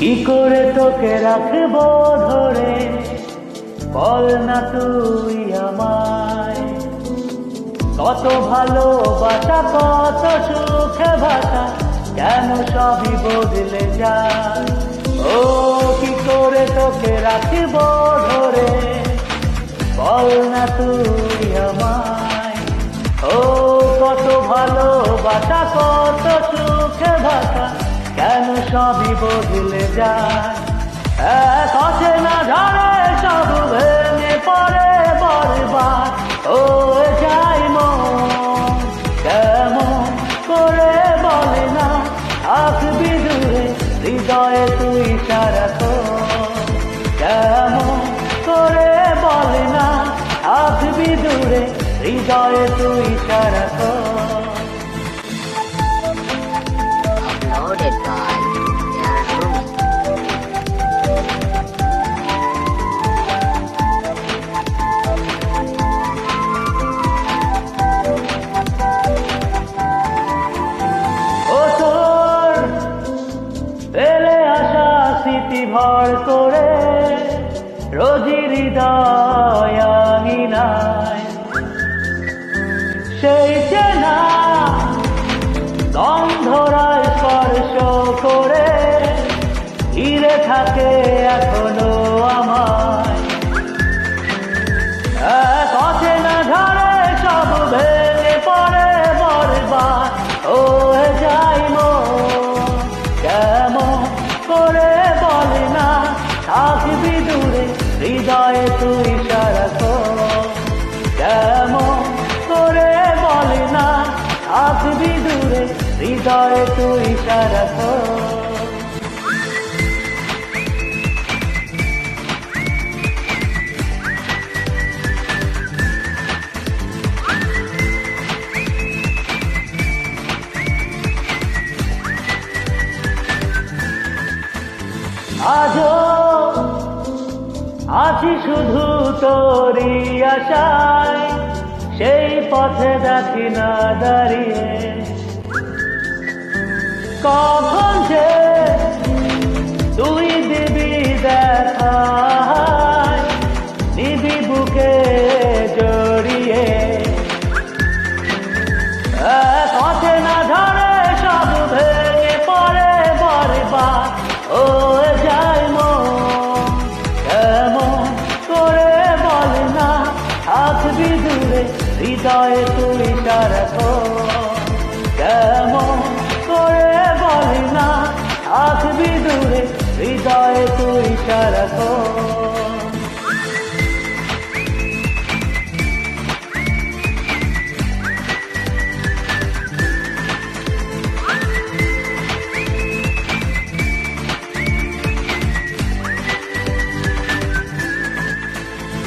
কি করে তোকে রাখব ধরে? বল না তুই আমায়। কত ভালো ভালোবাসা, কত সুখে ভাষা কেন সবই বদলে যায়? ও, কি করে তোকে রাখব ধরে? বল না তুই আমায়। ও, কত ভালো ভালোবাসা, কত সুখে ভাষা কেন সবই বদলে যায়। না ঝাড়ে সব ভেঙে পড়ে বরবার ও যাই মন, কেমন করে বলে না? আসবি দূরে হৃদয়ে তুই সারাতো কেমন করে বলে না? আসবি দূরে হৃদয়ে তুই সারাতো Uploaded করে রোজি দয়ানি নাই। সেই চেনা গন্ধরায় স্পর্শ করে ঘিরে থাকে এখনও আমায় হৃদয়ে তুই সারাতো কেমন করে বলে না? থাকবি দূরে হৃদয়ে তুই সারাতো আজও আছি শুধু তোরই আশায় সেই পথে দেখি না দাঁড়িয়ে। কখন যে হৃদয়ে তুই তার করে বল না আসবি দূরে হৃদয়ে তুই রাখো